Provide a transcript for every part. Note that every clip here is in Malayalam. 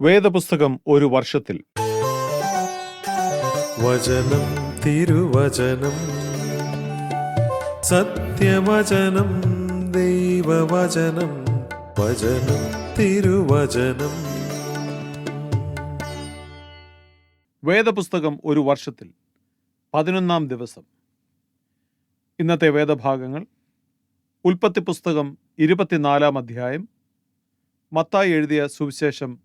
വേദപുസ്തകം ഒരു വർഷത്തിൽ. വചനം തിരുവചനം സത്യവചനം ദൈവവചനം വചനം തിരുവചനം. വേദപുസ്തകം ഒരു വർഷത്തിൽ പതിനൊന്നാം ദിവസം. ഇന്നത്തെ വേദഭാഗങ്ങൾ ഉൽപ്പത്തി പുസ്തകം ഇരുപത്തിനാലാം അധ്യായം മത്തായി എഴുതിയ സുവിശേഷം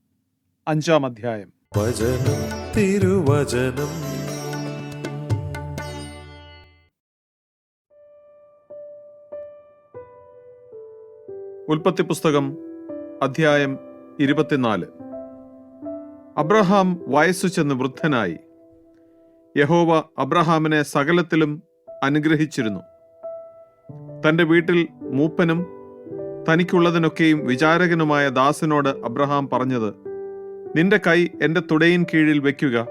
അഞ്ചാം അധ്യായം. വചനം തിരുവചനം. ഉൽപ്പത്തി പുസ്തകം അധ്യായം ഇരുപത്തിനാല്. അബ്രഹാം വയസ്സു ചെന്ന് വൃദ്ധനായി. യഹോവ അബ്രഹാമിനെ സകലത്തിലും അനുഗ്രഹിച്ചിരുന്നു. തന്റെ വീട്ടിൽ മൂപ്പനും തനിക്കുള്ളതിനൊക്കെയും വിചാരകനുമായ ദാസനോട് അബ്രഹാം പറഞ്ഞത് നിന്റെ കൈ എന്റെ തുടയിൻ കീഴിൽ വെക്കുക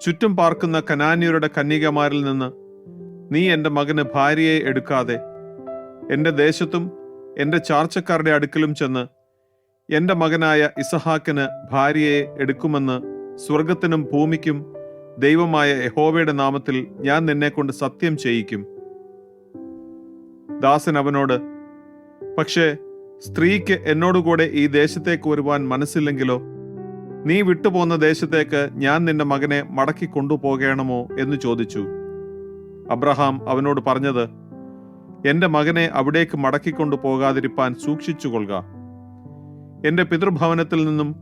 ചുറ്റും പാർക്കുന്ന കനാന്യരുടെ കന്യകമാരിൽ നിന്ന് നീ എന്റെ മകന് ഭാര്യയെ എടുക്കാതെ എന്റെ ദേശത്തും എന്റെ ചാർച്ചക്കാരുടെ അടുക്കലും ചെന്ന് എന്റെ മകനായ ഇസഹാക്കിന് ഭാര്യയെ എടുക്കുമെന്ന് സ്വർഗത്തിനും ഭൂമിക്കും ദൈവമായ യഹോവയുടെ നാമത്തിൽ ഞാൻ നിന്നെ കൊണ്ട് സത്യം ചെയ്യിക്കും. ദാസൻ അവനോട് പക്ഷേ സ്ത്രീക്ക് എന്നോടുകൂടെ ഈ ദേശത്തേക്ക് വരുവാൻ മനസ്സില്ലെങ്കിലോ? നീ വിട്ടുപോകുന്ന ദേശത്തേക്ക് ഞാൻ നിന്റെ മകനെ മടക്കി കൊണ്ടുപോകണമോ എന്ന് ചോദിച്ചു. അബ്രഹാം അവനോട് പറഞ്ഞത് എന്റെ മകനെ അവിടേക്ക് മടക്കിക്കൊണ്ടു പോകാതിരിപ്പാൻ സൂക്ഷിച്ചുകൊള്ളുക. എന്റെ പിതൃഭവനത്തിൽ നിന്നും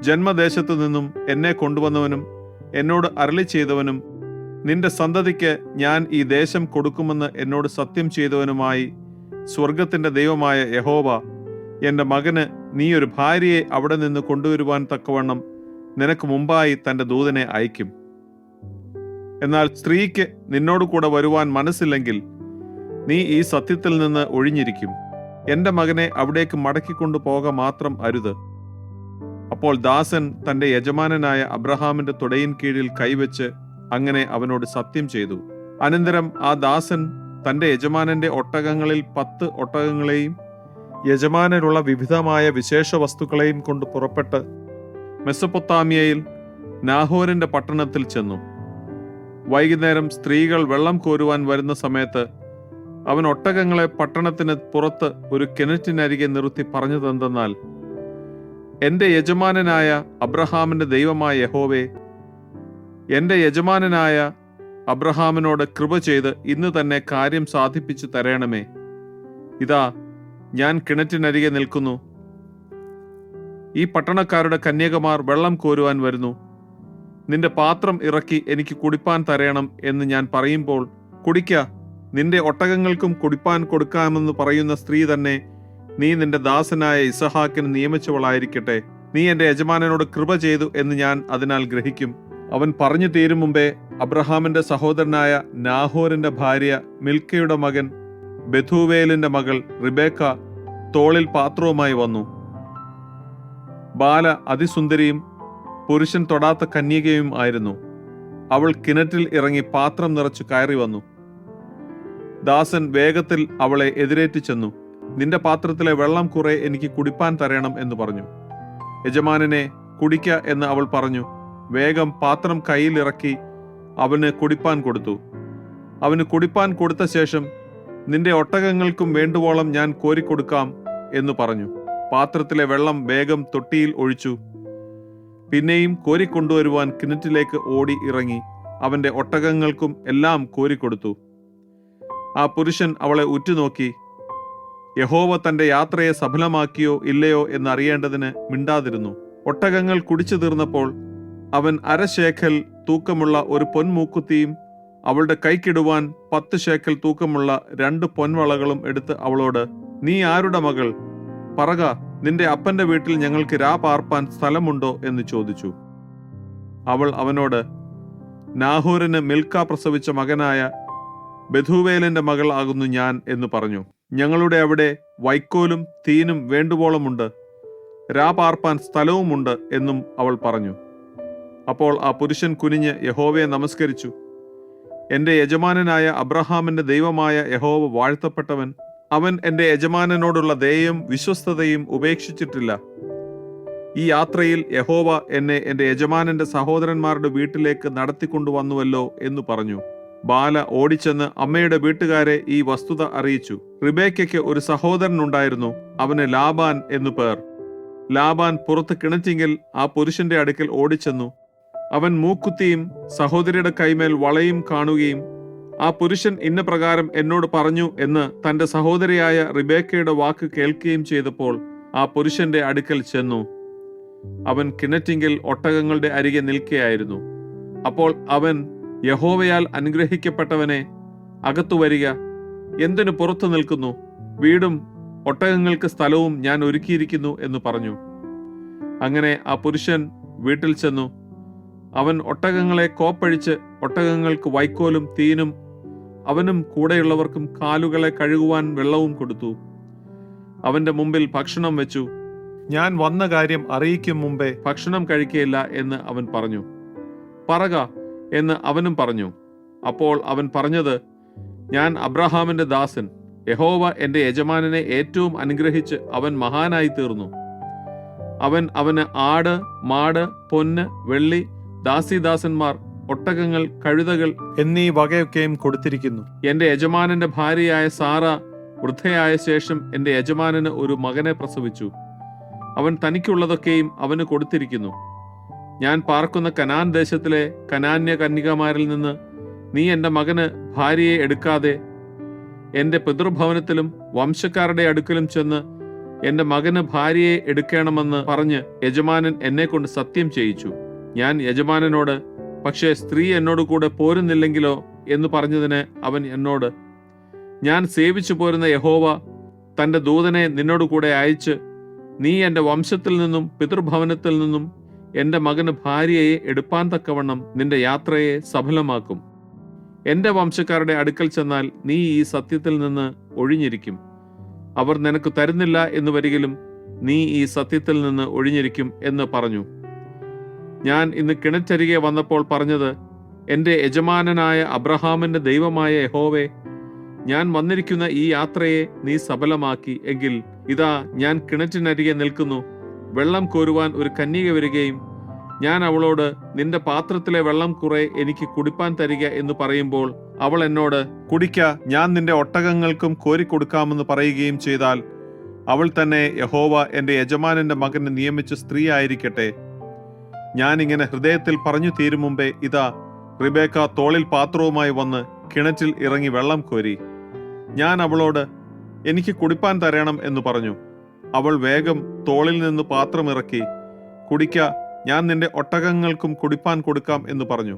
ജന്മദേശത്തു നിന്നും എന്നെ കൊണ്ടുവന്നവനും എന്നോട് അരളി ചെയ്തവനും നിന്റെ സന്തതിക്ക് ഞാൻ ഈ ദേശം കൊടുക്കുമെന്ന് എന്നോട് സത്യം ചെയ്തവനുമായി സ്വർഗത്തിന്റെ ദൈവമായ യഹോവ എന്റെ മകന് നീ ഒരു ഭാര്യയെ അവിടെ നിന്ന് കൊണ്ടുവരുവാൻ തക്കവണ്ണം നിനക്ക് മുമ്പായി തന്റെ ദൂതനെ അയക്കും എന്നാൽ സ്ത്രീക്ക് നിന്നോട് കൂടെ വരുവാൻ മനസ്സില്ലെങ്കിൽ നീ ഈ സത്യത്തിൽ നിന്ന് ഒഴിഞ്ഞിരിക്കും. എന്റെ മകനെ അവിടേക്ക് മടക്കിക്കൊണ്ടു പോക മാത്രം അരുത്. അപ്പോൾ ദാസൻ തന്റെ യജമാനനായ അബ്രഹാമിന്റെ തുടയിൻ കീഴിൽ കൈവച്ച് അങ്ങനെ അവനോട് സത്യം ചെയ്തു. അനന്തരം ആ ദാസൻ തന്റെ യജമാനന്റെ ഒട്ടകങ്ങളിൽ പത്ത് ഒട്ടകങ്ങളെയും യജമാനനുള്ള വിവിധമായ വിശേഷ വസ്തുക്കളെയും കൊണ്ട് പുറപ്പെട്ട് മെസ്സപ്പൊത്താമിയയിൽ നാഹോരിന്റെ പട്ടണത്തിൽ ചെന്നു. വൈകുന്നേരം സ്ത്രീകൾ വെള്ളം കോരുവാൻ വരുന്ന സമയത്ത് അവൻ ഒട്ടകങ്ങളെ പട്ടണത്തിന് പുറത്ത് ഒരു കിണറ്റിനരികെ നിർത്തി പറഞ്ഞതെന്തെന്നാൽ എന്റെ യജമാനനായ അബ്രഹാമിന്റെ ദൈവമായ യഹോവേ എന്റെ യജമാനനായ അബ്രഹാമിനോട് കൃപ ചെയ്ത് ഇന്ന് തന്നെ കാര്യം സാധിപ്പിച്ചു തരണമേ. ഇതാ ഞാൻ കിണറ്റിനരികെ നിൽക്കുന്നു. ഈ പട്ടണക്കാരുടെ കന്യകമാർ വെള്ളം കോരുവാൻ വരുന്നു. നിന്റെ പാത്രം ഇറക്കി എനിക്ക് കുടിപ്പാൻ തരയണം എന്ന് ഞാൻ പറയുമ്പോൾ കുടിക്ക നിന്റെ ഒട്ടകങ്ങൾക്കും കുടിപ്പാൻ കൊടുക്കാമെന്ന് പറയുന്ന സ്ത്രീ തന്നെ നീ നിന്റെ ദാസനായ ഇസഹാക്കിന് നിയമിച്ചവളായിരിക്കട്ടെ. നീ എന്റെ യജമാനനോട് കൃപ ചെയ്തു എന്ന് ഞാൻ അതിനാൽ ഗ്രഹിക്കും. അവൻ പറഞ്ഞു തീരും മുമ്പേ അബ്രഹാമിന്റെ സഹോദരനായ നാഹോറിന്റെ ഭാര്യ മിൽക്കയുടെ മകൻ ബഥൂവേലിന്റെ മകൾ റിബേക്ക തോളിൽ പാത്രവുമായി വന്നു. ബാല അതിസുന്ദരിയും പുരുഷൻ തൊടാത്ത കന്യകയും ആയിരുന്നു. അവൾ കിണറ്റിൽ ഇറങ്ങി പാത്രം നിറച്ചു കയറി വന്നു. ദാസൻ വേഗത്തിൽ അവളെ എതിരേറ്റ് ചെന്നു. നിന്റെ പാത്രത്തിലെ വെള്ളം കുറെ എനിക്ക് കുടിപ്പാൻ തരണം എന്ന് പറഞ്ഞു. യജമാനനെ കുടിക്ക എന്ന് അവൾ പറഞ്ഞു. വേഗം പാത്രം കയ്യിലിറക്കി അവന് കുടിപ്പാൻ കൊടുത്തു. അവന് കുടിപ്പാൻ കൊടുത്ത ശേഷം നിന്റെ ഒട്ടകങ്ങൾക്കും വേണ്ടുവോളം ഞാൻ കോരിക്കൊടുക്കാം എന്ന് പറഞ്ഞു. പാത്രത്തിലെ വെള്ളം വേഗം തൊട്ടിയിൽ ഒഴിച്ചു. പിന്നെയും കോരിക്കൊണ്ടുവരുവാൻ കിണറ്റിലേക്ക് ഓടി ഇറങ്ങി അവന്റെ ഒട്ടകങ്ങൾക്കും എല്ലാം കോരിക്കൊടുത്തു. ആ പുരുഷൻ അവളെ ഉറ്റുനോക്കി യഹോവ തന്റെ യാത്രയെ സഫലമാക്കിയോ ഇല്ലയോ എന്ന് എന്നറിയേണ്ടതിന് മിണ്ടാതിരുന്നു. ഒട്ടകങ്ങൾ കുടിച്ചു തീർന്നപ്പോൾ അവൻ അരശേഖൽ തൂക്കമുള്ള ഒരു പൊൻമൂക്കുത്തിയും അവളുടെ കൈക്കിടുവാൻ പത്ത് ശേക്കൽ തൂക്കമുള്ള രണ്ട് പൊൻവളകളും എടുത്ത് അവളോട് നീ ആരുടെ മകൾ? പറക നിന്റെ അപ്പന്റെ വീട്ടിൽ ഞങ്ങൾക്ക് രാ പാർപ്പാൻ സ്ഥലമുണ്ടോ? എന്ന് ചോദിച്ചു. അവൾ അവനോട് നാഹൂരന് മിൽക്ക പ്രസവിച്ച മകനായ ബധുവേലന്റെ മകൾ ആകുന്നു ഞാൻ എന്ന് പറഞ്ഞു. ഞങ്ങളുടെ അവിടെ വൈക്കോലും തീനും വേണ്ടുവോളമുണ്ട്. രാ പാർപ്പാൻ സ്ഥലവുമുണ്ട് എന്നും അവൾ പറഞ്ഞു. അപ്പോൾ ആ പുരുഷൻ കുനിഞ്ഞ് യഹോവയെ നമസ്കരിച്ചു. എന്റെ യജമാനനായ അബ്രഹാമിന്റെ ദൈവമായ യഹോവ വാഴ്ത്തപ്പെട്ടവൻ അവൻ എന്റെ യജമാനനോടുള്ള ദയയും വിശ്വസ്തതയും ഉപേക്ഷിച്ചിട്ടില്ല. ഈ യാത്രയിൽ യഹോവ എന്നെ എന്റെ യജമാനന്റെ സഹോദരന്മാരുടെ വീട്ടിലേക്ക് നടത്തിക്കൊണ്ടുവന്നുവല്ലോ എന്ന് പറഞ്ഞു. ബാല ഓടിച്ചെന്ന് അമ്മയുടെ വീട്ടുകാരെ ഈ വസ്തുത അറിയിച്ചു. റിബേക്കയ്ക്ക് ഒരു സഹോദരൻ ഉണ്ടായിരുന്നു അവന് ലാബാൻ എന്നു പേർ. ലാബാൻ പുറത്ത് കിണറ്റിങ്കിൽ ആ പുരുഷന്റെ അടുക്കൽ ഓടിച്ചെന്നു. അവൻ മൂക്കുത്തിയും സഹോദരിയുടെ കൈമേൽ വളയും കാണുകയും ആ പുരുഷൻ ഇന്ന പ്രകാരം എന്നോട് പറഞ്ഞു എന്ന് തന്റെ സഹോദരിയായ റിബേക്കയുടെ വാക്ക് കേൾക്കുകയും ചെയ്തപ്പോൾ ആ പുരുഷന്റെ അടുക്കൽ ചെന്നു. അവൻ കിണറ്റിങ്കിൽ ഒട്ടകങ്ങളുടെ അരികെ നിൽക്കുകയായിരുന്നു അപ്പോൾ അവൻ യഹോവയാൽ അനുഗ്രഹിക്കപ്പെട്ടവനെ അകത്തു വരിക. എന്തിനു പുറത്തു നിൽക്കുന്നു? വീടും ഒട്ടകങ്ങൾക്ക് സ്ഥലവും ഞാൻ ഒരുക്കിയിരിക്കുന്നു എന്ന് പറഞ്ഞു. അങ്ങനെ ആ പുരുഷൻ വീട്ടിൽ ചെന്നു. അവൻ ഒട്ടകങ്ങളെ കോപ്പഴിച്ച് ഒട്ടകങ്ങൾക്ക് വൈക്കോലും തീനും അവനും കൂടെയുള്ളവർക്കും കാലുകളെ കഴുകുവാൻ വെള്ളവും കൊടുത്തു. അവന്റെ മുമ്പിൽ ഭക്ഷണം വെച്ചു. ഞാൻ വന്ന കാര്യം അറിയിക്കും മുമ്പേ ഭക്ഷണം കഴിക്കുകയില്ല എന്ന് അവൻ പറഞ്ഞു. പറക എന്ന് അവനും പറഞ്ഞു. അപ്പോൾ അവൻ പറഞ്ഞത് ഞാൻ അബ്രഹാമിന്റെ ദാസൻ. യഹോവ എന്റെ യജമാനനെ ഏറ്റവും അനുഗ്രഹിച്ച് അവൻ മഹാനായി തീർന്നു. അവൻ അവന് ആട് മാട് പൊന്ന് വെള്ളി ദാസിദാസന്മാർ ഒട്ടകങ്ങൾ കഴുതകൾ എന്നീ വകയൊക്കെയും കൊടുത്തിരിക്കുന്നു. എന്റെ യജമാനന്റെ ഭാര്യയായ സാറ വൃദ്ധയായ ശേഷം എന്റെ യജമാനന് ഒരു മകനെ പ്രസവിച്ചു. അവൻ തനിക്കുള്ളതൊക്കെയും അവന് കൊടുത്തിരിക്കുന്നു. ഞാൻ പാർക്കുന്ന കനാൻ ദേശത്തിലെ കനാന്യ കന്യകമാരിൽ നിന്ന് നീ എന്റെ മകന് ഭാര്യയെ എടുക്കാതെ എന്റെ പിതൃഭവനത്തിലും വംശക്കാരുടെ അടുക്കലും ചെന്ന് എന്റെ മകന് ഭാര്യയെ എടുക്കണമെന്ന് പറഞ്ഞ് യജമാനൻ എന്നെ കൊണ്ട് സത്യം ചെയ്യിച്ചു. ഞാൻ യജമാനനോട് പക്ഷേ സ്ത്രീ എന്നോട് കൂടെ പോരുന്നില്ലെങ്കിലോ? എന്ന് പറഞ്ഞതിന് അവൻ എന്നോട് ഞാൻ സേവിച്ചു പോരുന്ന യഹോവ തന്റെ ദൂതനെ നിന്നോട് കൂടെ അയച്ച് നീ എന്റെ വംശത്തിൽ നിന്നും പിതൃഭവനത്തിൽ നിന്നും എന്റെ മകന് ഭാര്യയെ എടുപ്പാൻ തക്കവണ്ണം നിന്റെ യാത്രയെ സഫലമാക്കും. എന്റെ വംശക്കാരുടെ അടുക്കൽ ചെന്നാൽ നീ ഈ സത്യത്തിൽ നിന്ന് ഒഴിഞ്ഞിരിക്കും. അവർ നിനക്ക് തരുന്നില്ല എന്ന് വരികിലും നീ ഈ സത്യത്തിൽ നിന്ന് ഒഴിഞ്ഞിരിക്കും എന്ന് പറഞ്ഞു. ഞാൻ ഇന്ന് കിണറ്റരികെ വന്നപ്പോൾ പറഞ്ഞത് എന്റെ യജമാനനായ അബ്രഹാമിന്റെ ദൈവമായ യഹോവേ ഞാൻ വന്നിരിക്കുന്ന ഈ യാത്രയെ നീ സഫലമാക്കി എങ്കിൽ ഇതാ ഞാൻ കിണറ്റിനരികെ നിൽക്കുന്നു. വെള്ളം കോരുവാൻ ഒരു കന്യക വരികയും ഞാൻ അവളോട് നിന്റെ പാത്രത്തിലെ വെള്ളം കുറെ എനിക്ക് കുടിപ്പാൻ തരിക എന്ന് പറയുമ്പോൾ അവൾ എന്നോട് കുടിക്ക ഞാൻ നിന്റെ ഒട്ടകങ്ങൾക്കും കോരിക്കൊടുക്കാമെന്ന് പറയുകയും ചെയ്താൽ അവൾ തന്നെ യഹോവ എന്റെ യജമാനന്റെ മകന് നിയമിച്ച സ്ത്രീ ആയിരിക്കട്ടെ. ഞാൻ ഇങ്ങനെ ഹൃദയത്തിൽ പറഞ്ഞു തീരും മുമ്പേ ഇതാ റിബേക്ക തോളിൽ പാത്രവുമായി വന്ന് കിണറ്റിൽ ഇറങ്ങി വെള്ളം കോരി. ഞാൻ അവളോട് എനിക്ക് കുടിപ്പാൻ തരണം എന്ന് പറഞ്ഞു. അവൾ വേഗം തോളിൽ നിന്ന് പാത്രം ഇറക്കി കുടിക്ക ഞാൻ നിന്റെ ഒട്ടകങ്ങൾക്കും കുടിപ്പാൻ കൊടുക്കാം എന്ന് പറഞ്ഞു.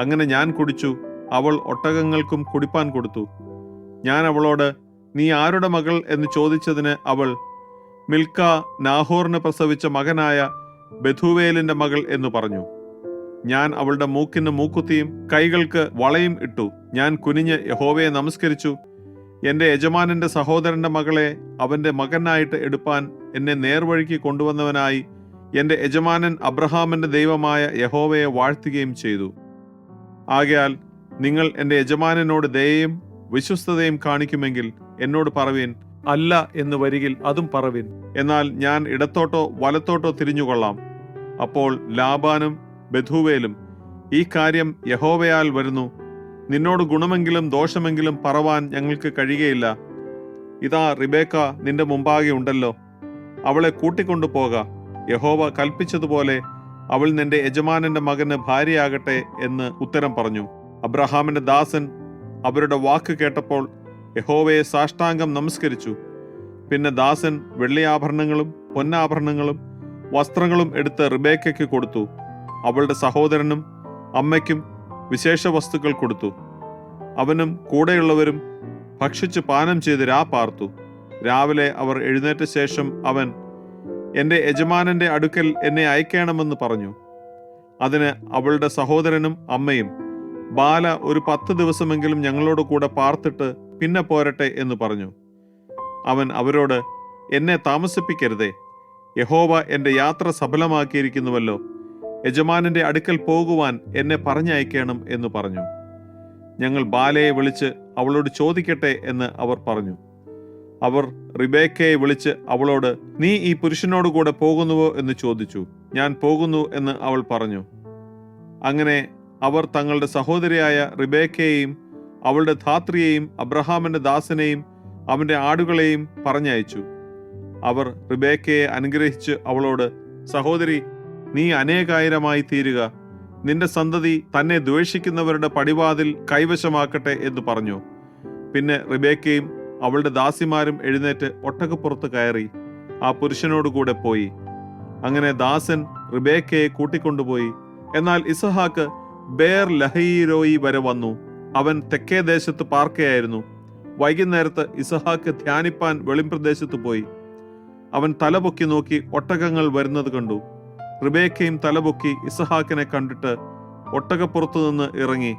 അങ്ങനെ ഞാൻ കുടിച്ചു അവൾ ഒട്ടകങ്ങൾക്കും കുടിപ്പാൻ കൊടുത്തു. ഞാൻ അവളോട് നീ ആരുടെ മകൾ? എന്ന് ചോദിച്ചതിന് അവൾ മിൽക്ക നാഹോറിന് പ്രസവിച്ച മകനായ ബഥുവേലിന്റെ മകൾ എന്ന് പറഞ്ഞു. ഞാൻ അവളുടെ മൂക്കിന് മൂക്കുത്തിയും കൈകൾക്ക് വളയും ഇട്ടു. ഞാൻ കുനിഞ്ഞ് യഹോവയെ നമസ്കരിച്ചു. എന്റെ യജമാനന്റെ സഹോദരന്റെ മകളെ അവന്റെ മകനായിട്ട് എടുപ്പാൻ എന്നെ നേർവഴിക്ക് കൊണ്ടുവന്നവനായി എന്റെ യജമാനൻ അബ്രഹാമിന്റെ ദൈവമായ യഹോവയെ വാഴ്ത്തുകയും ചെയ്തു. ആകയാൽ നിങ്ങൾ എന്റെ യജമാനനോട് ദയയും വിശ്വസ്തതയും കാണിക്കുമെങ്കിൽ എന്നോട് പറവീൻ അല്ല എന്ന് വരികിൽ അതും പറവീൻ. എന്നാൽ ഞാൻ ഇടത്തോട്ടോ വലത്തോട്ടോ തിരിഞ്ഞുകൊള്ളാം. അപ്പോൾ ലാബാനും ബഥുവേലും ഈ കാര്യം യഹോവയാൽ വരുന്നു. നിന്നോട് ഗുണമെങ്കിലും ദോഷമെങ്കിലും പറവാൻ ഞങ്ങൾക്ക് കഴിയുകയില്ല. ഇതാ റിബേക്ക നിന്റെ മുമ്പാകെ ഉണ്ടല്ലോ. അവളെ കൂട്ടിക്കൊണ്ടു പോക യഹോവ കൽപ്പിച്ചതുപോലെ അവൾ നിന്റെ യജമാനന്റെ മകന് ഭാര്യയാകട്ടെ എന്ന് ഉത്തരം പറഞ്ഞു. അബ്രഹാമിന്റെ ദാസൻ അവരുടെ വാക്ക് കേട്ടപ്പോൾ യഹോവയെ സാഷ്ടാംഗം നമസ്കരിച്ചു. പിന്നെ ദാസൻ വെള്ളിയാഭരണങ്ങളും പൊന്നാഭരണങ്ങളും വസ്ത്രങ്ങളും എടുത്ത് റിബേക്കയ്ക്ക് കൊടുത്തു. അവളുടെ സഹോദരനും അമ്മയ്ക്കും വിശേഷ വസ്തുക്കൾ കൊടുത്തു. അവനും കൂടെയുള്ളവരും ഭക്ഷിച്ച് പാനം ചെയ്ത് രാ പാർത്തു. രാവിലെ അവർ എഴുന്നേറ്റ ശേഷം അവൻ എന്റെ യജമാനന്റെ അടുക്കൽ എന്നെ അയക്കണമെന്ന് പറഞ്ഞു. അതിന് അവളുടെ സഹോദരനും അമ്മയും ബാല ഒരു പത്ത് ദിവസമെങ്കിലും ഞങ്ങളോട് കൂടെ പാർത്തിട്ട് പിന്നെ പോരട്ടെ എന്ന് പറഞ്ഞു. അവൻ അവരോട് എന്നെ താമസിപ്പിക്കരുതേ. യഹോവ എന്റെ യാത്ര സഫലമാക്കിയിരിക്കുന്നുവല്ലോ. യജമാനന്റെ അടുക്കൽ പോകുവാൻ എന്നെ പറഞ്ഞയക്കണം എന്ന് പറഞ്ഞു. ഞങ്ങൾ ബാലയെ വിളിച്ച് അവളോട് ചോദിക്കട്ടെ എന്ന് അവർ പറഞ്ഞു. അവർ റിബേക്കയെ വിളിച്ച് അവളോട് നീ ഈ പുരുഷനോട് കൂടെ പോകുന്നുവോ? എന്ന് ചോദിച്ചു. ഞാൻ പോകുന്നു എന്ന് അവൾ പറഞ്ഞു. അങ്ങനെ അവർ തങ്ങളുടെ സഹോദരിയായ റിബേക്കയെയും അവളുടെ ധാത്രിയെയും അബ്രഹാമിന്റെ ദാസനെയും അവന്റെ ആടുകളെയും പറഞ്ഞയച്ചു. അവർ റിബേക്കയെ അനുഗ്രഹിച്ച് അവളോട് സഹോദരി നീ അനേകായിരമായി തീരുക. നിന്റെ സന്തതി തന്നെ ദ്വേഷിക്കുന്നവരുടെ പടിവാതിൽ കൈവശമാക്കട്ടെ എന്ന് പറഞ്ഞു. പിന്നെ റിബേക്കയും അവളുടെ ദാസിമാരും എഴുന്നേറ്റ് ഒട്ടകപ്പുറത്ത് കയറി. ആ പുരുഷനോടുകൂടെ പോയി. അങ്ങനെ ദാസൻ റിബേക്കയെ കൂട്ടിക്കൊണ്ടുപോയി. എന്നാൽ ഇസഹാക്ക് ബേർ ലഹീരോയി വരെ വന്നു. അവൻ തെക്കേ ദേശത്ത് പാർക്കയായിരുന്നു. വൈകുന്നേരത്ത് ഇസഹാക്ക് ധ്യാനിപ്പാൻ വെളിമ്പ്രദേശത്ത് പോയി. അവൻ തലപൊക്കി നോക്കി ഒട്ടകങ്ങൾ വരുന്നത് കണ്ടു. റിബേക്കയും തലപൊക്കി ഇസഹാക്കിനെ കണ്ടിട്ട് ഒട്ടകപ്പുറത്തു നിന്ന് ഇറങ്ങി.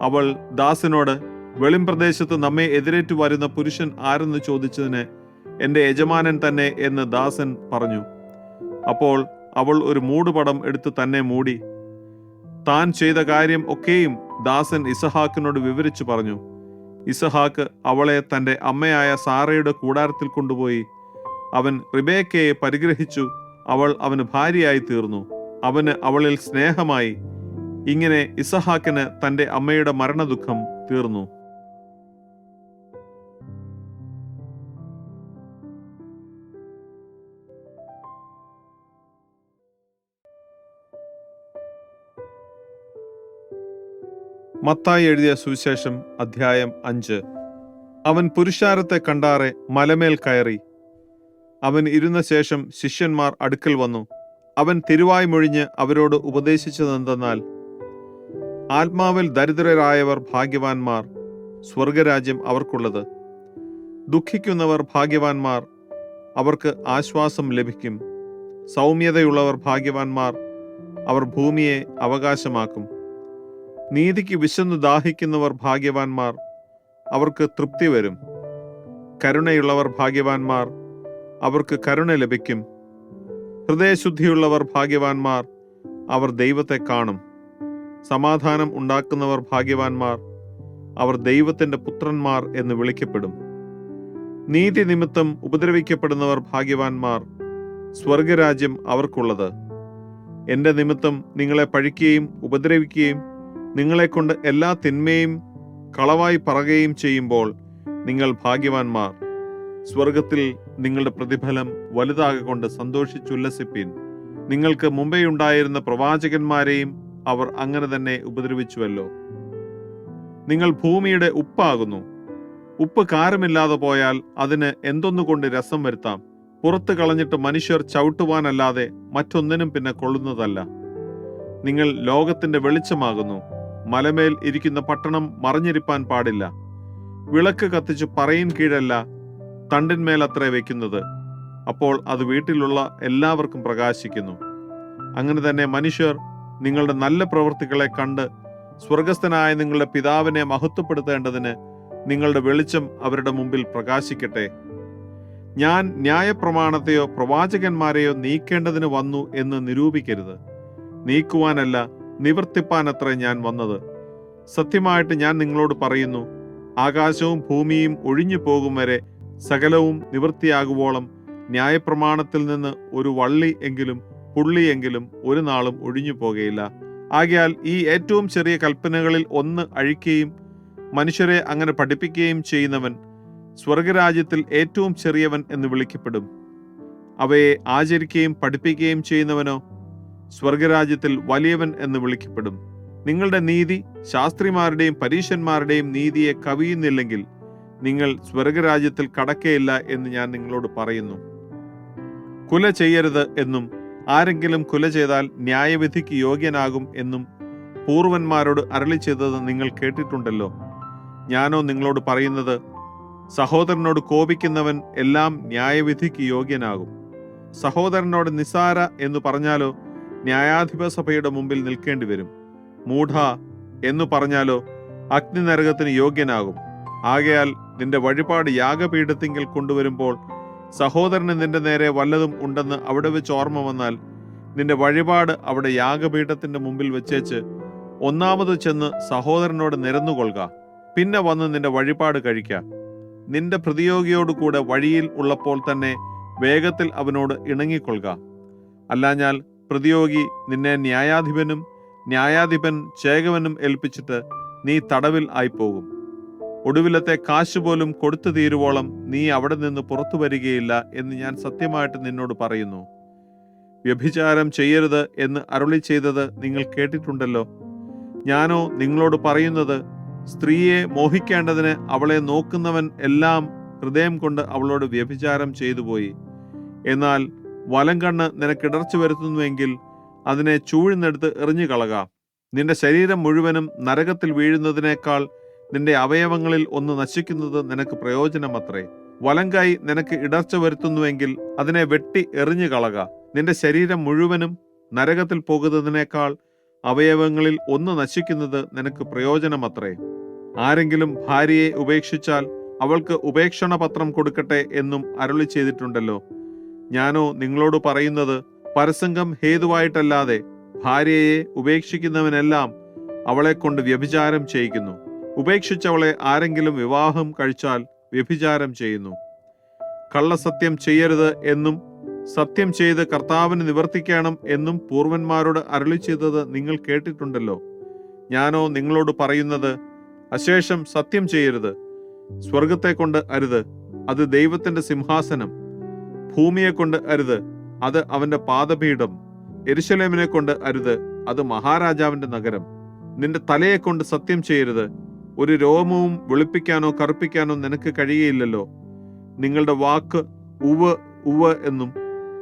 അവൾ ദാസിനോട് വെളിംപ്രദേശത്ത് നമ്മെ എതിരേറ്റു വരുന്ന പുരുഷൻ ആരെന്ന് ചോദിച്ചതിന് എന്റെ യജമാനൻ തന്നെ എന്ന് ദാസൻ പറഞ്ഞു. അപ്പോൾ അവൾ ഒരു മൂടുപടം എടുത്ത് തന്നെ മൂടി. താൻ ചെയ്ത കാര്യം ഒക്കെയും ദാസൻ ഇസഹാക്കിനോട് വിവരിച്ചു പറഞ്ഞു. ഇസഹാക്ക് അവളെ തന്റെ അമ്മയായ സാറയുടെ കൂടാരത്തിൽ കൊണ്ടുപോയി അവൻ റിബേക്കയെ പരിഗ്രഹിച്ചു. അവൾ അവന് ഭാര്യയായി തീർന്നു അവന് അവളിൽ സ്നേഹമായി. ഇങ്ങനെ ഇസഹാക്കിന് തന്റെ അമ്മയുടെ മരണദുഃഖം തീർന്നു. മത്തായി എഴുതിയ സുവിശേഷം അധ്യായം അഞ്ച്. അവൻ പുരുഷാരത്തെ കണ്ടാറെ മലമേൽ കയറി. അവൻ ഇരുന്ന ശേഷം ശിഷ്യന്മാർ അടുക്കൽ വന്നു. അവൻ തിരുവായ് മൊഴിഞ്ഞ് അവരോട് ഉപദേശിച്ചതെന്തെന്നാൽ ആത്മാവിൽ ദരിദ്രരായവർ ഭാഗ്യവാന്മാർ സ്വർഗരാജ്യം അവർക്കുള്ളത്. ദുഃഖിക്കുന്നവർ ഭാഗ്യവാന്മാർ അവർക്ക് ആശ്വാസം ലഭിക്കും. സൗമ്യതയുള്ളവർ ഭാഗ്യവാന്മാർ അവർ ഭൂമിയെ അവകാശമാക്കും. നീതിക്ക് വിശന്നു ദാഹിക്കുന്നവർ ഭാഗ്യവാന്മാർ അവർക്ക് തൃപ്തി വരും. കരുണയുള്ളവർ ഭാഗ്യവാന്മാർ അവർക്ക് കരുണ ലഭിക്കും. ഹൃദയശുദ്ധിയുള്ളവർ ഭാഗ്യവാന്മാർ അവർ ദൈവത്തെ കാണും. സമാധാനം ഉണ്ടാക്കുന്നവർ ഭാഗ്യവാന്മാർ അവർ ദൈവത്തിന്റെ പുത്രന്മാർ എന്ന് വിളിക്കപ്പെടും. നീതി നിമിത്തം ഉപദ്രവിക്കപ്പെടുന്നവർ ഭാഗ്യവാന്മാർ സ്വർഗരാജ്യം അവർക്കുള്ളത്. എന്റെ നിമിത്തം നിങ്ങളെ പഴിക്കുകയും ഉപദ്രവിക്കുകയും നിങ്ങളെക്കൊണ്ട് എല്ലാ തിന്മയും കളവായി പറയുകയും ചെയ്യുമ്പോൾ നിങ്ങൾ ഭാഗ്യവാന്മാർ. സ്വർഗത്തിൽ നിങ്ങളുടെ പ്രതിഫലം വലുതാകൊണ്ട് സന്തോഷിച്ചുല്ലസിപ്പിൻ. നിങ്ങൾക്ക് മുമ്പേ ഉണ്ടായിരുന്ന പ്രവാചകന്മാരെയും അവർ അങ്ങനെ തന്നെ ഉപദ്രവിച്ചുവല്ലോ. നിങ്ങൾ ഭൂമിയുടെ ഉപ്പാകുന്നു. ഉപ്പ് കാരമില്ലാതെ പോയാൽ അതിന് എന്തൊന്നുകൊണ്ട് രസം വരുത്താം? പുറത്ത് കളഞ്ഞിട്ട് മനുഷ്യർ ചവിട്ടുവാനല്ലാതെ മറ്റൊന്നിനും പിന്നെ കൊള്ളുന്നതല്ല. നിങ്ങൾ ലോകത്തിന്റെ വെളിച്ചമാകുന്നു. മലമേൽ ഇരിക്കുന്ന പട്ടണം മറിഞ്ഞിരിപ്പാൻ പാടില്ല. വിളക്ക് കത്തിച്ച് പറയിൻ കീഴല്ല തണ്ടിന്മേൽ അത്രേ വയ്ക്കുന്നത് അപ്പോൾ അത് വീട്ടിലുള്ള എല്ലാവർക്കും പ്രകാശിക്കുന്നു. അങ്ങനെ തന്നെ മനുഷ്യർ നിങ്ങളുടെ നല്ല പ്രവൃത്തികളെ കണ്ട് സ്വർഗസ്ഥനായ നിങ്ങളുടെ പിതാവിനെ മഹത്വപ്പെടുത്തേണ്ടതിന് നിങ്ങളുടെ വെളിച്ചം അവരുടെ മുമ്പിൽ പ്രകാശിക്കട്ടെ. ഞാൻ ന്യായപ്രമാണത്തെയോ പ്രവാചകന്മാരെയോ നീക്കേണ്ടതിന് വന്നു എന്ന് നിരൂപിക്കരുത്. നീക്കുവാനല്ല നിവർത്തിപ്പാനത്രേ ഞാൻ വന്നത്. സത്യമായിട്ട് ഞാൻ നിങ്ങളോട് പറയുന്നു ആകാശവും ഭൂമിയും ഒഴിഞ്ഞു പോകും വരെ സകലവും നിവൃത്തിയാകുവോളം ന്യായപ്രമാണത്തിൽ നിന്ന് ഒരു വള്ളി എങ്കിലും പുള്ളിയെങ്കിലും ഒരു നാളും ഒഴിഞ്ഞു പോകുകയില്ല ആകയാൽ ഈ ഏറ്റവും ചെറിയ കൽപ്പനകളിൽ ഒന്ന് അഴിക്കുകയും മനുഷ്യരെ അങ്ങനെ പഠിപ്പിക്കുകയും ചെയ്യുന്നവൻ സ്വർഗരാജ്യത്തിൽ ഏറ്റവും ചെറിയവൻ എന്ന് വിളിക്കപ്പെടും. അവയെ ആചരിക്കുകയും പഠിപ്പിക്കുകയും ചെയ്യുന്നവനോ സ്വർഗരാജ്യത്തിൽ വലിയവൻ എന്ന് വിളിക്കപ്പെടും. നിങ്ങളുടെ നീതി ശാസ്ത്രിമാരുടെയും പരീശന്മാരുടെയും നീതിയെ കവിയുന്നില്ലെങ്കിൽ നിങ്ങൾ സ്വർഗരാജ്യത്തിൽ കടക്കയില്ല എന്ന് ഞാൻ നിങ്ങളോട് പറയുന്നു. കുല ചെയ്യരുത് എന്നും ആരെങ്കിലും കുല ചെയ്താൽ ന്യായവിധിക്ക് യോഗ്യനാകും എന്നും പൂർവന്മാരോട് അരളി ചെയ്തത് നിങ്ങൾ കേട്ടിട്ടുണ്ടല്ലോ. ഞാനോ നിങ്ങളോട് പറയുന്നത് സഹോദരനോട് കോപിക്കുന്നവൻ എല്ലാം ന്യായവിധിക്ക് യോഗ്യനാകും. സഹോദരനോട് നിസാര എന്ന് പറഞ്ഞാലോ ന്യായാധിപ സഭയുടെ മുമ്പിൽ നിൽക്കേണ്ടി വരും മൂഢ എന്ന് പറഞ്ഞാലോ അഗ്നി നരകത്തിന് യോഗ്യനാകും. ആകയാൽ നിന്റെ വഴിപാട് യാഗപീഠത്തിങ്കിൽ കൊണ്ടുവരുമ്പോൾ സഹോദരന് നിന്റെ നേരെ വല്ലതും ഉണ്ടെന്ന് അവിടെ വെച്ച് ഓർമ്മ വന്നാൽ നിന്റെ വഴിപാട് അവിടെ യാഗപീഠത്തിന്റെ മുമ്പിൽ വെച്ചേച്ച് ഒന്നാമത് ചെന്ന് സഹോദരനോട് നിരന്നുകൊള്ളുക. പിന്നെ വന്ന് നിന്റെ വഴിപാട് കഴിക്ക. നിന്റെ പ്രതിയോഗിയോടുകൂടെ വഴിയിൽ ഉള്ളപ്പോൾ തന്നെ വേഗത്തിൽ അവനോട് ഇണങ്ങിക്കൊള്ളുക. അല്ലാഞ്ഞാൽ പ്രതിയോഗി നിന്നെ ന്യായാധിപനും ന്യായാധിപൻ ചേകവനും ഏൽപ്പിച്ചിട്ട് നീ തടവിൽ ആയിപ്പോകും. ഒടുവിലത്തെ കാശ് പോലും കൊടുത്തു തീരുവോളം നീ അവിടെ നിന്ന് പുറത്തു വരികയില്ല എന്ന് ഞാൻ സത്യമായിട്ട് നിന്നോട് പറയുന്നു. വ്യഭിചാരം ചെയ്യരുത് എന്ന് അരുളി ചെയ്തത് നിങ്ങൾ കേട്ടിട്ടുണ്ടല്ലോ. ഞാനോ നിങ്ങളോട് പറയുന്നത് സ്ത്രീയെ മോഹിക്കേണ്ടതിന് അവളെ നോക്കുന്നവൻ എല്ലാം ഹൃദയം കൊണ്ട് അവളോട് വ്യഭിചാരം ചെയ്തു പോയി എന്നാൽ വലം കണ്ണ് നിനക്കിടർച്ച വരുത്തുന്നുവെങ്കിൽ അതിനെ ചൂഴ്ന്നെടുത്ത് എറിഞ്ഞു കളക നിന്റെ ശരീരം മുഴുവനും നരകത്തിൽ വീഴുന്നതിനേക്കാൾ നിന്റെ അവയവങ്ങളിൽ ഒന്ന് നശിക്കുന്നത് നിനക്ക് പ്രയോജനമത്രേ. വലങ്കായി നിനക്ക് ഇടർച്ച വരുത്തുന്നുവെങ്കിൽ അതിനെ വെട്ടി എറിഞ്ഞു കളക. നിന്റെ ശരീരം മുഴുവനും നരകത്തിൽ പോകുന്നതിനേക്കാൾ അവയവങ്ങളിൽ ഒന്ന് നശിക്കുന്നത് നിനക്ക് പ്രയോജനമത്രേ. ആരെങ്കിലും ഭാര്യയെ ഉപേക്ഷിച്ചാൽ അവൾക്ക് ഉപേക്ഷണ പത്രം കൊടുക്കട്ടെ എന്നും അരുളി ചെയ്തിട്ടുണ്ടല്ലോ. ഞാനോ നിങ്ങളോട് പറയുന്നത് പരസംഗം ഹേതുവായിട്ടല്ലാതെ ഭാര്യയെ ഉപേക്ഷിക്കുന്നവനെല്ലാം അവളെ കൊണ്ട് വ്യഭിചാരം ചെയ്യിക്കുന്നു. ഉപേക്ഷിച്ചവളെ ആരെങ്കിലും വിവാഹം കഴിച്ചാൽ വ്യഭിചാരം ചെയ്യുന്നു. കള്ളസത്യം ചെയ്യരുത് എന്നും സത്യം ചെയ്ത് കർത്താവിന് നിവർത്തിക്കണം എന്നും പൂർവന്മാരോട് അരളി ചെയ്തത് നിങ്ങൾ കേട്ടിട്ടുണ്ടല്ലോ. ഞാനോ നിങ്ങളോട് പറയുന്നത് അശേഷം സത്യം ചെയ്യരുത്. സ്വർഗത്തെ കൊണ്ട് അരുത്. അത് ദൈവത്തിന്റെ സിംഹാസനം. ഭൂമിയെ കൊണ്ട് അരുത്. അത് അവന്റെ പാദപീഠം. എരുശലേമിനെ കൊണ്ട് അരുത്. അത് മഹാരാജാവിന്റെ നഗരം. നിന്റെ തലയെ കൊണ്ട് സത്യം ചെയ്യരുത്. ഒരു രോമവും വെളുപ്പിക്കാനോ കറുപ്പിക്കാനോ നിനക്ക് കഴിയയില്ലല്ലോ. നിങ്ങളുടെ വാക്ക് ഉവ് ഉവ് എന്നും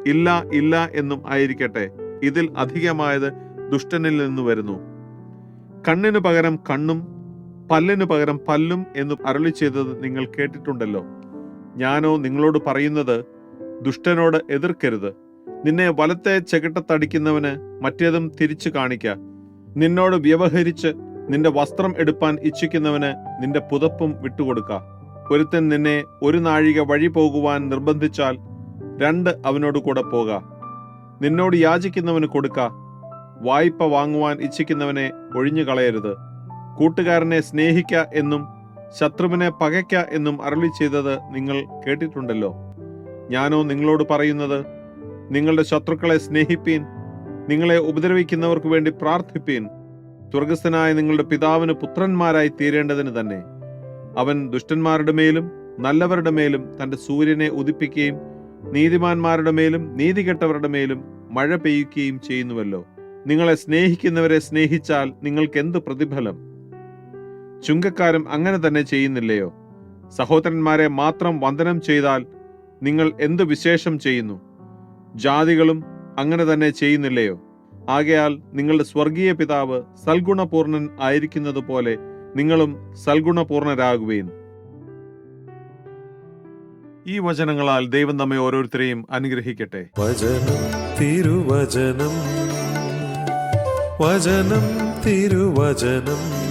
ഇല്ല ഇല്ല എന്നും ആയിരിക്കട്ടെ. ഇതിൽ അധികമായത് ദുഷ്ടനിൽ നിന്ന് വരുന്നു. കണ്ണിന് പകരം കണ്ണും പല്ലിന് പകരം പല്ലും എന്ന് അരളി ചെയ്തത് നിങ്ങൾ കേട്ടിട്ടുണ്ടല്ലോ. ഞാനോ നിങ്ങളോട് പറയുന്നത് ദുഷ്ടനോട് എതിർക്കരുത്. നിന്നെ വലത്തെ ചെകിട്ടത്തടിക്കുന്നവന് മറ്റേതും തിരിച്ചു കാണിക്ക. നിന്നോട് വ്യവഹരിച്ച് നിന്റെ വസ്ത്രം എടുപ്പാൻ ഇച്ഛിക്കുന്നവന് നിന്റെ പുതപ്പും വിട്ടുകൊടുക്ക. ഒരുത്തൻ നിന്നെ ഒരു നാഴിക വഴി പോകുവാൻ നിർബന്ധിച്ചാൽ രണ്ട് അവനോട് കൂടെ പോക. നിന്നോട് യാചിക്കുന്നവന് കൊടുക്ക. വായ്പ വാങ്ങുവാൻ ഇച്ഛിക്കുന്നവനെ ഒഴിഞ്ഞു കളയരുത്. കൂട്ടുകാരനെ സ്നേഹിക്ക എന്നും ശത്രുവിനെ പകയ്ക്ക എന്നും അരളി ചെയ്തത് നിങ്ങൾ കേട്ടിട്ടുണ്ടല്ലോ. ഞാനോ നിങ്ങളോട് പറയുന്നത് നിങ്ങളുടെ ശത്രുക്കളെ സ്നേഹിപ്പീൻ നിങ്ങളെ ഉപദ്രവിക്കുന്നവർക്ക് വേണ്ടി പ്രാർത്ഥിപ്പീൻ. സ്വർഗസ്ഥനായ നിങ്ങളുടെ പിതാവിന് പുത്രന്മാരായി തീരേണ്ടതിന് തന്നെ അവൻ ദുഷ്ടന്മാരുടെ മേലും നല്ലവരുടെ മേലും തന്റെ സൂര്യനെ ഉദിപ്പിക്കുകയും നീതിമാന്മാരുടെ മേലും നീതികെട്ടവരുടെ മേലും മഴ പെയ്യുകയും ചെയ്യുന്നുവല്ലോ. നിങ്ങളെ സ്നേഹിക്കുന്നവരെ സ്നേഹിച്ചാൽ നിങ്ങൾക്ക് എന്ത് പ്രതിഫലം? ചുങ്കക്കാരും അങ്ങനെ തന്നെ ചെയ്യുന്നില്ലയോ? സഹോദരന്മാരെ മാത്രം വന്ദനം ചെയ്താൽ നിങ്ങൾ എന്ത് വിശേഷം ചെയ്യുന്നു? ജാതികളും അങ്ങനെ തന്നെ ചെയ്യുന്നില്ലയോ? ആകയാൽ നിങ്ങളുടെ സ്വർഗീയ പിതാവ് സൽഗുണപൂർണൻ ആയിരിക്കുന്നത് പോലെ നിങ്ങളും സൽഗുണപൂർണരാകുകയും ഈ വചനങ്ങളാൽ ദൈവം നമ്മെ ഓരോരുത്തരെയും അനുഗ്രഹിക്കട്ടെ. വചനം തിരുവചനം. വചനം തിരുവചനം.